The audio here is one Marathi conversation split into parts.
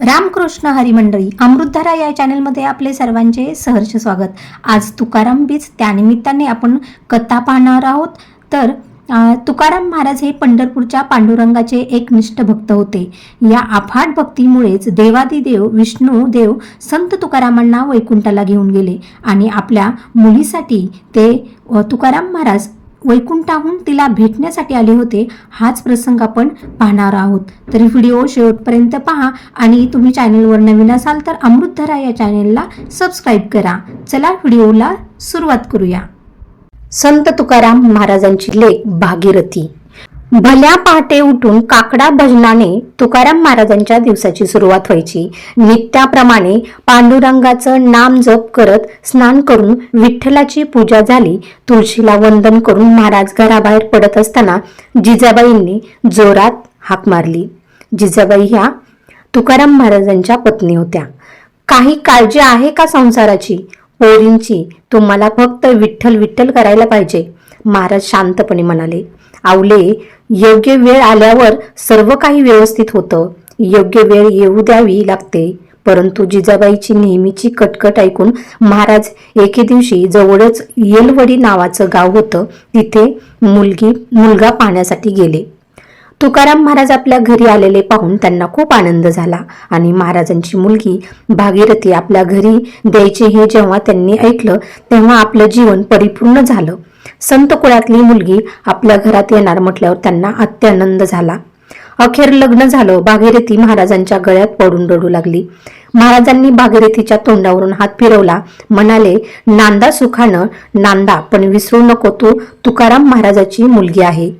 रामकृष्ण हरिमंडळी अमृतधारा या चॅनलमध्ये आपले सर्वांचे सहर्ष स्वागत. आज तुकाराम बीज त्यानिमित्ताने आपण कथा पाहणार आहोत. तर तुकाराम महाराज हे पंढरपूरच्या पांडुरंगाचे एक निष्ठ भक्त होते. या अफाट भक्तीमुळेच देवादिदेव विष्णू देव संत तुकारामांना वैकुंठाला घेऊन गेले आणि आपल्या मुलीसाठी ते तुकाराम महाराज वैकुंठाहून तिला भेटण्यासाठी आले होते हाच प्रसंग आपण पाहणार आहोत. तरी व्हिडिओ शेवटपर्यंत पहा आणि तुम्ही चॅनलवर नवीन असाल तर अमृतधरा या चॅनलला सबस्क्राईब करा. चला व्हिडिओला सुरुवात करूया. संत तुकाराम महाराजांची लेख भागीरथी. भल्या पहाटे उठून काकडा भजनाने तुकाराम महाराजांच्या दिवसाची सुरुवात व्हायची. नित्याप्रमाणे पांडुरंगाचं नाम जप करत स्नान करून विठ्ठलाची पूजा झाली. तुळशीला वंदन करून महाराज घराबाहेर पडत असताना जिजाबाईंनी जोरात हाक मारली. जिजाबाई ह्या तुकाराम महाराजांच्या पत्नी होत्या. काही काळजी आहे का संसाराची? पोरींची. तुम्हाला फक्त विठ्ठल विठ्ठल करायला पाहिजे. महाराज शांतपणे म्हणाले. आवले. योग्य वेळ आल्यावर सर्व काही व्यवस्थित होतं. योग्य वेळ येऊ द्यावी लागते. परंतु जिजाबाईची नेहमीची कटकट ऐकून महाराज एके दिवशी जवळच येलवडी नावाचं गाव होतं. तिथे मुलगी मुलगा पाहण्यासाठी गेले. तुकाराम महाराज आपल्या घरी आलेले पाहून त्यांना खूप आनंद झाला आणि महाराजांची मुलगी भागीरथी आपल्या घरी द्यायचे हे जेव्हा त्यांनी ऐकलं तेव्हा आपलं जीवन परिपूर्ण झालं. संत कुळातली मुलगी आपल्या घरात येणार म्हटल्यावर त्यांना अत्यानंद झाला. अखेर लग्न झालं भागीरथी महाराजांच्या गळ्यात पडून रडू लागली. महाराजांनी भागीरथीच्या तोंडावरून हात फिरवला म्हणाले नांदा सुखानं नांदा पण विसरू नको तू तुकाराम महाराजाची मुलगी आहे.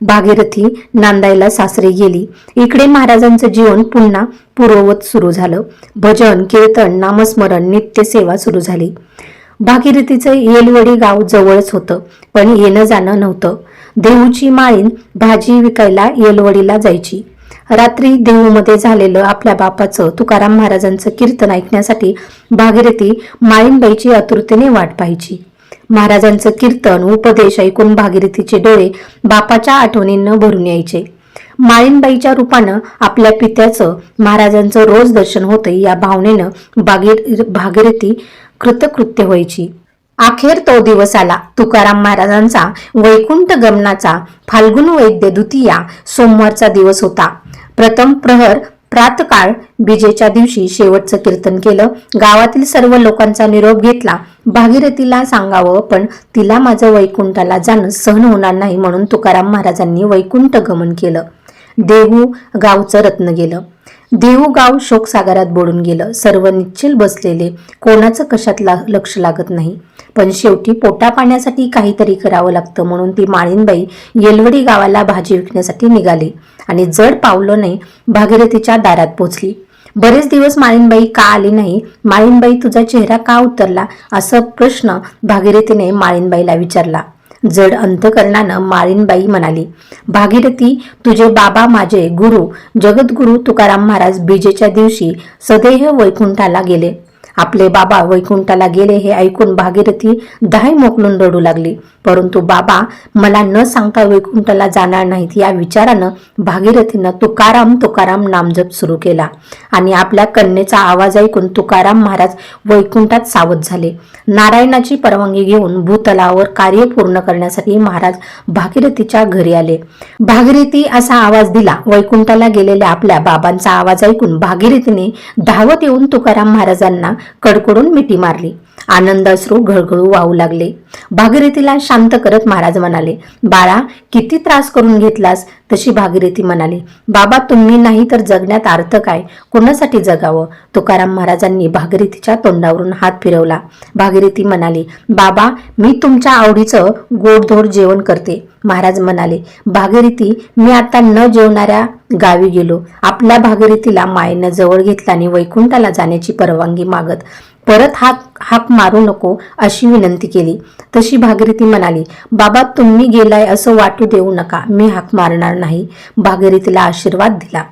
भागीरथी नांदायला सासरे गेली. इकडे महाराजांचं जीवन पुन्हा पूर्ववत सुरू झालं. भजन कीर्तन नामस्मरण नित्यसेवा सुरू झाली. भागीरथीचं येलवडी गाव जवळच होतं पण येणं जाणं नव्हतं. देऊची माळीन भाजी विकायला येलवडीला जायची. रात्री देऊमध्ये झालेलं आपल्या बापाचं तुकाराम महाराजांचं कीर्तन ऐकण्यासाठी भागीरथी माळीनबाईची आतुरतेने वाट पाहायची. महाराजांचं कीर्तन उपदेश ऐकून भागीरथीचे डोळे बापाच्या आठवणींना भरून यायचे. माळीनबाईच्या रूपानं आपल्या पित्याचं महाराजांचं रोज दर्शन होतं या भावनेनं भागीर भागीरथी कृतकृत्य व्हायची. अखेर तो दिवस आला. तुकाराम महाराजांचा वैकुंठ गमनाचा फाल्गुन वैद्य द्वितीया सोमवारचा दिवस होता. प्रथम प्रहर प्रातकाळ बीजेच्या दिवशी शेवटचं कीर्तन केलं. गावातील सर्व लोकांचा निरोप घेतला. भागीरथीला सांगावं पण तिला माझं वैकुंठाला जाणं सहन होणार नाही म्हणून तुकाराम महाराजांनी वैकुंठ गमन केलं. देहू गावचं रत्न गेलं. देहू गाव शोकसागरात बुडून गेलं. सर्व निश्चिल बसलेले कोणाचं कशात ला लक्ष लागत नाही. पण शेवटी पोटा पाण्यासाठी काहीतरी करावं लागतं म्हणून ती माळीनबाई येलवडी गावाला भाजी विकण्यासाठी निघाली आणि जड पावलं नाही भागीरथीच्या दारात पोचली. बरेच दिवस माळीनबाई का आली नाही? माळीनबाई तुझा चेहरा का उतरला? असं प्रश्न भागीरथीने माळीनबाईला विचारला. जड अंतकरणानं माळीनबाई म्हणाली भागीरथी तुझे बाबा माझे गुरु जगद्गुरु तुकाराम महाराज बीजेच्या दिवशी सदेह वैकुंठाला गेले. आपले बाबा वैकुंठाला गेले हे ऐकून भागीरथी दाय मोकलून रडू लागली. परंतु बाबा मला न सांगता वैकुंठाला जाणार नाहीत या विचारानं भागीरथीनं तुकाराम तुकाराम नामजप सुरू केला. आणि आपल्या कन्येचा आवाज ऐकून तुकाराम महाराज वैकुंठात सावध झाले. नारायणाची परवानगी घेऊन भूतलावर कार्य पूर्ण करण्यासाठी महाराज भागीरथीच्या घरी आले. भागीरथी असा आवाज दिला. वैकुंठाला गेलेल्या आपल्या बाबांचा आवाज ऐकून भागीरथीने धावत येऊन तुकाराम महाराजांना कडकडून मिठी मारली. आनंदाश्रू घळघळू वाहू लागले. भागीरथीला शांत करत महाराज म्हणाले बाळा किती त्रास करून घेतलास? तशी भागीरथी म्हणाली बाबा तुम्ही नाही तर जगण्यात अर्थ काय? कोणासाठी जगावं? तुकाराम महाराजांनी भागीरथीच्या तोंडावरून हात फिरवला. भागीरथी म्हणाली बाबा मी तुमच्या आवडीचं गोडधोड जेवण करते. महाराज म्हणाले भागीरथी मी आता न जेवणाऱ्या गावी गेलो. आपल्या भागीरथीला मायेनं जवळ घेतला आणि वैकुंठाला जाण्याची परवानगी मागत परत हाक हाक मारू नको अशी विनंती केली. तशी भागीरथी म्हणाली बाबा तुम्ही गेलाय असं वाटू देऊ नका. मी हाक मारणार नाही. भागीरथीला आशीर्वाद दिला.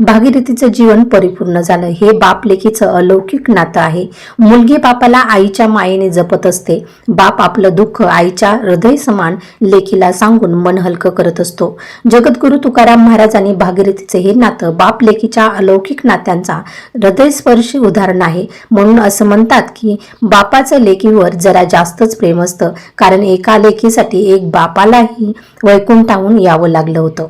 भागीरथीचं जीवन परिपूर्ण झालं. हे बाप लेखीचं अलौकिक नातं आहे. मुलगी बापाला आईच्या मायेने जपत असते. बाप आपलं दुःख आईच्या हृदय समान लेखीला सांगून मन हलकं करत असतो. जगद्गुरु तुकाराम महाराज आणि भागीरथीचे हे नातं बाप लेखीच्या अलौकिक नात्यांचा हृदयस्पर्शी उदाहरण आहे. म्हणून असं म्हणतात की बापाचं लेखीवर जरा जास्तच प्रेम असतं. कारण एका लेखीसाठी एक बापालाही वैकुंठाहून यावं लागलं होतं.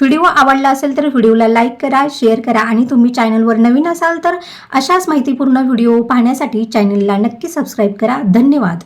व्हिडिओ आवडला असेल तर व्हिडिओला लाईक करा शेअर करा आणि तुम्ही चॅनलवर नवीन असाल तर अशाच माहितीपूर्ण व्हिडिओ पाहण्यासाठी चॅनलला नक्की सबस्क्राईब करा. धन्यवाद.